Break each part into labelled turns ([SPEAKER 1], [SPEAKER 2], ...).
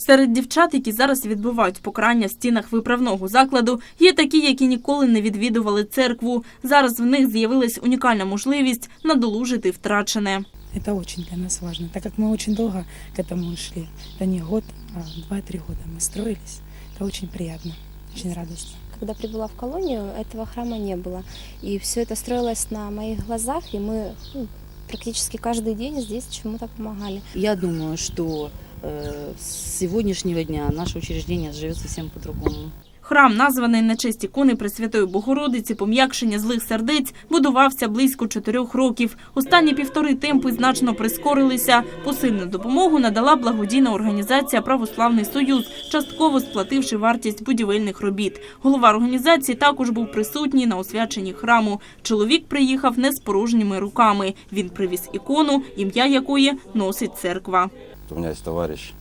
[SPEAKER 1] Серед дівчат, які зараз відбувають покарання в стінах виправного закладу, є такі, які ніколи не відвідували церкву. Зараз в них з'явилась унікальна можливість надолужити втрачене.
[SPEAKER 2] Это очень для нас важно, так как мы очень долго к этому шли. Это не год, а два-три года мы строились. Это очень приятно, очень радостно.
[SPEAKER 3] Когда прибыла в колонию, этого храма не было. И все это строилось на моих глазах, и мы ну, практически каждый день здесь чему-то помогали.
[SPEAKER 4] Я думаю, что э, с сегодняшнего дня наше учреждение живет совсем по-другому.
[SPEAKER 1] Храм, названий на честь ікони Пресвятої Богородиці, пом'якшення злих сердець, будувався близько чотирьох років. Останні півтори темпи значно прискорилися. Посильну допомогу надала благодійна організація Православний Союз, частково сплативши вартість будівельних робіт. Голова організації також був присутній на освяченні храму. Чоловік приїхав не з порожніми руками. Він привіз ікону, ім'я якої носить церква
[SPEAKER 5] У меня есть товарищ,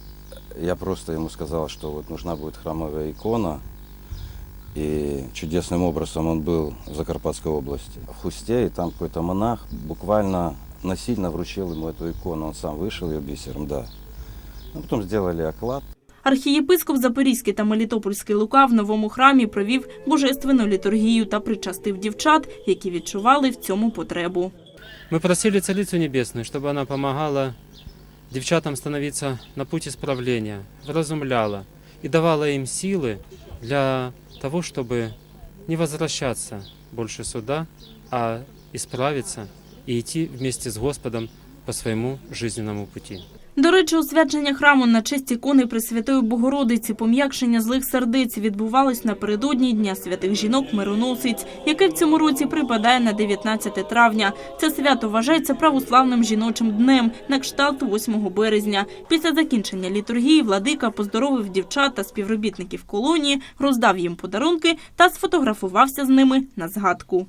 [SPEAKER 5] я просто ему сказал, что вот нужна будет храмовая икона, и чудесным образом он был в Закарпатской области, в Хусте, и там какой-то монах буквально насильно вручил ему эту икону, он сам вышел ее бисером, да. Ну, потом сделали оклад,
[SPEAKER 1] Архієпископ Запорізький та Мелітопольський Лука в новому храмі провів божественну літургію та причастив дівчат, які відчували в цьому потребу.
[SPEAKER 6] Мы просили Царицу Небесную, чтобы она помогала девчатам становиться на путь исправления, вразумляла и давала им силы для того, чтобы не возвращаться больше сюда, а исправиться и идти вместе с Господом по своему жизненному пути.
[SPEAKER 1] До речі, освячення храму на честь ікони Пресвятої Богородиці, пом'якшення злих сердець відбувалось напередодні Дня святих жінок Мироносиць, яке в цьому році припадає на 19 травня. Це свято вважається православним жіночим днем на кшталт 8 березня. Після закінчення літургії владика поздоровив дівчат та співробітників колонії, роздав їм подарунки та сфотографувався з ними на згадку.